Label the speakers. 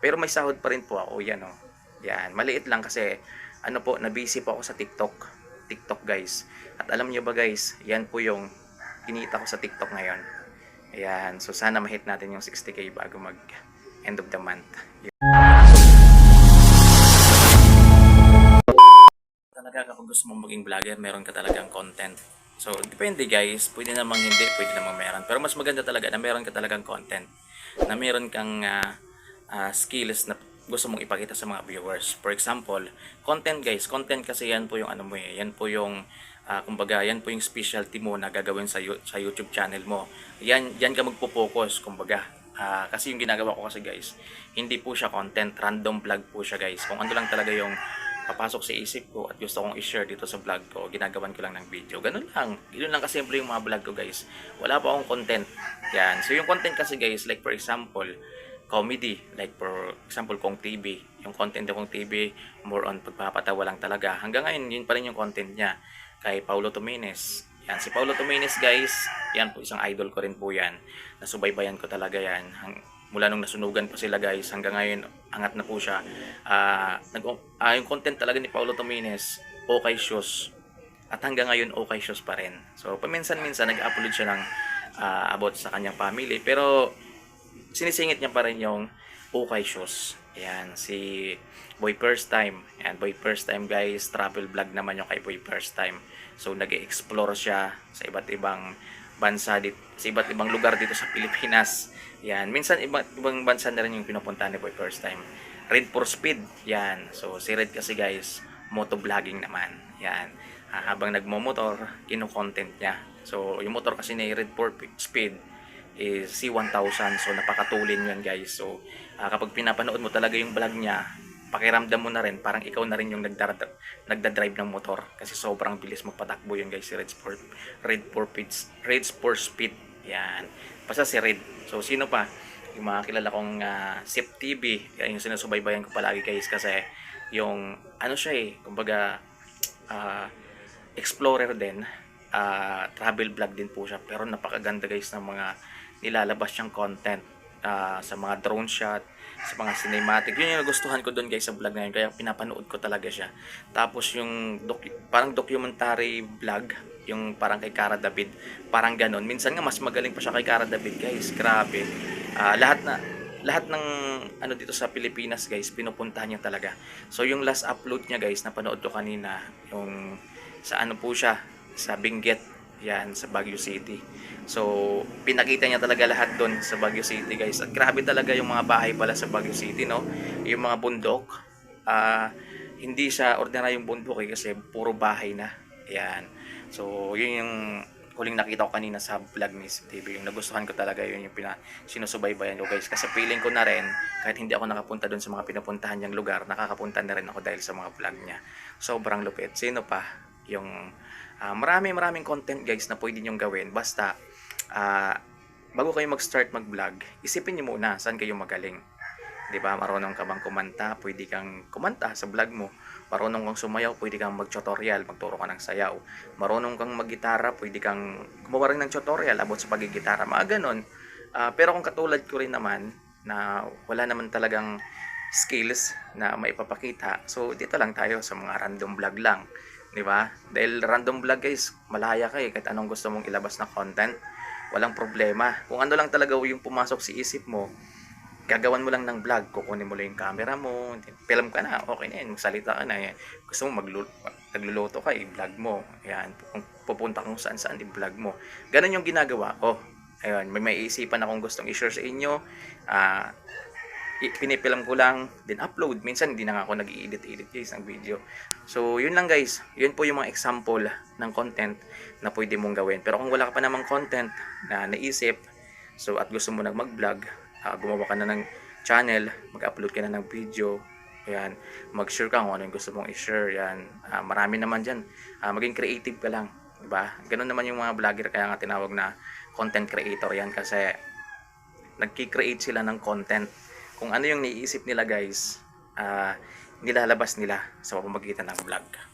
Speaker 1: Pero may sahod pa rin po ako, yan oh. Yan, maliit lang kasi ano po, nabisi po ako sa TikTok. TikTok guys. At alam niyo ba guys, yan po yung kinita ko sa TikTok ngayon. Ayan, so sana ma-hit natin yung 60k bago mag end of the month. Talaga kapag gusto mong maging vlogger, meron ka talagang content. So, depende guys. Pwede namang hindi, pwede namang meron. Pero mas maganda talaga na meron ka talagang content. Na meron kang ah, ah, skills na gusto mong ipakita sa mga viewers. For example, content guys. Content kasi yan po yung ano mo eh. Yan po yung, ah, kumbaga, yan po yung specialty mo na gagawin sa, sa YouTube channel mo. Yan, yan ka magpo-focus, kumbaga. Ah, kasi yung ginagawa ko kasi guys, hindi po siya content, random vlog po siya guys. Kung ano lang talaga yung papasok sa isip ko at gusto kong i-share dito sa vlog ko, ginagawan ko lang ng video. Ganun lang. Ganun lang kasimple yung mga vlog ko guys. Wala pa akong content. Yan. So yung content kasi guys, like for example, comedy. Like for example, Kong TV. Yung content ng Kong TV, more on pagpapatawa lang talaga. Hanggang ngayon, yun pa rin yung content niya. Kay Paulo Tomenes. Yan, si Paulo Tomenes guys, yan po isang idol ko rin po yan. Nasubaybayan ko talaga yan. Hang, mula nung nasunugan pa sila guys hanggang ngayon angat na po siya Ah, nag ah, yung content talaga ni Paulo Tomenes okay shows at hanggang ngayon okay shows pa rin so paminsan-minsan nag-upload siya ng ah, about sa kanyang family pero sinisingit niya pa rin yung okay shows Ayan, si Boy First Time. Ayan, Boy First Time guys, travel vlog naman yung kay Boy First Time. So, nag explore siya sa iba't ibang bansa dito, sa iba't ibang lugar dito sa Pilipinas. Yan, minsan iba't ibang bansa na rin yung pinupuntahan ni Boy First Time. Red for Speed, yan. So, si Red kasi guys, motovlogging naman. Yan. Habang nagmo-motor, kino-content niya. So, yung motor kasi ni Red for Speed is C1000. So, napakatulin yun guys. So, ah, kapag pinapanood mo talaga yung vlog niya, pakiramdam mo na rin, parang ikaw na rin yung nagdara- nagdadrive ng motor. Kasi sobrang bilis magpatakbo yun guys, si Red Sport, Red for Speed, Red Sport Speed. Yan. Basta si Red. So, sino pa? Yung mga kilala kong uh, Sip TV, yung sinusubaybayan ko palagi guys kasi yung ano siya eh, kumbaga ah, explorer din, ah, travel vlog din po siya pero napakaganda guys ng mga nilalabas siyang content ah, sa mga drone shot, sa mga cinematic. Yun yung nagustuhan ko doon guys sa vlog na yun kaya pinapanood ko talaga siya. Tapos yung docu- parang documentary vlog, yung parang kay Cara David, parang ganon. Minsan nga mas magaling pa siya kay Cara David guys. Grabe. Ah, lahat na lahat ng ano dito sa Pilipinas guys, pinupuntahan niya talaga. So yung last upload niya guys, napanood ko kanina, yung sa ano po siya, sa Benguet, yan, sa Baguio City. So, pinakita niya talaga lahat doon sa Baguio City guys. At grabe talaga yung mga bahay pala sa Baguio City, no? Yung mga bundok, ah hindi siya ordinaryong bundok eh, kasi puro bahay na. Yan. So, yun yung huling nakita ko kanina sa vlog ni TV. Yung nagustuhan ko talaga yun yung pina, sinusubaybayan ko guys. Kasi feeling ko na rin, kahit hindi ako nakapunta doon sa mga pinupuntahan niyang lugar, nakakapunta na rin ako dahil sa mga vlog niya. Sobrang lupit. Sino pa? Yung ah, marami maraming content guys na pwede niyong gawin. Basta, ah, bago kayo mag-start mag-vlog, isipin niyo muna saan kayo magaling. 'di ba? Marunong ka bang kumanta, pwede kang kumanta sa vlog mo. Marunong kang sumayaw, pwede kang mag-tutorial, magturo ka ng sayaw. Marunong kang mag-gitara, pwede kang gumawa rin ng tutorial about sa pagigitara. Mga ganon. Ah, pero kung katulad ko rin naman, na wala naman talagang skills na maipapakita, so dito lang tayo sa mga random vlog lang. 'Di ba? Dahil random vlog guys, malaya ka eh, kahit anong gusto mong ilabas na content, walang problema. Kung ano lang talaga yung pumasok sa isip mo, gagawan mo lang ng vlog, kukunin mo lang yung camera mo, film ka na, okay na yan, magsalita ka na. Yan. Gusto mo maglu- nagluluto ka, i-vlog mo. Yan, kung pupunta kung saan saan, i-vlog mo. Ganun yung ginagawa ko. Ayun, may maiisipan akong gustong i-share sa inyo. Ah, i- pinipilm ko lang, then upload. Minsan hindi na ako nag-i-edit-edit guys ng video. So, yun lang guys. Yun po yung mga example ng content na pwede mong gawin. Pero kung wala ka pa namang content na naisip, so at gusto mo nag mag-vlog, ah, gumawa ka na ng channel, mag-upload ka na ng video, Ayan, mag-share ka kung ano yung gusto mong i-share. Yan, Ah, marami naman dyan. Ah, maging creative ka lang. Diba? Ganun naman yung mga vlogger kaya nga tinawag na content creator yan kasi nagki-create sila ng content. Kung ano yung niisip nila guys, ah, nilalabas nila sa pamamagitan ng vlog.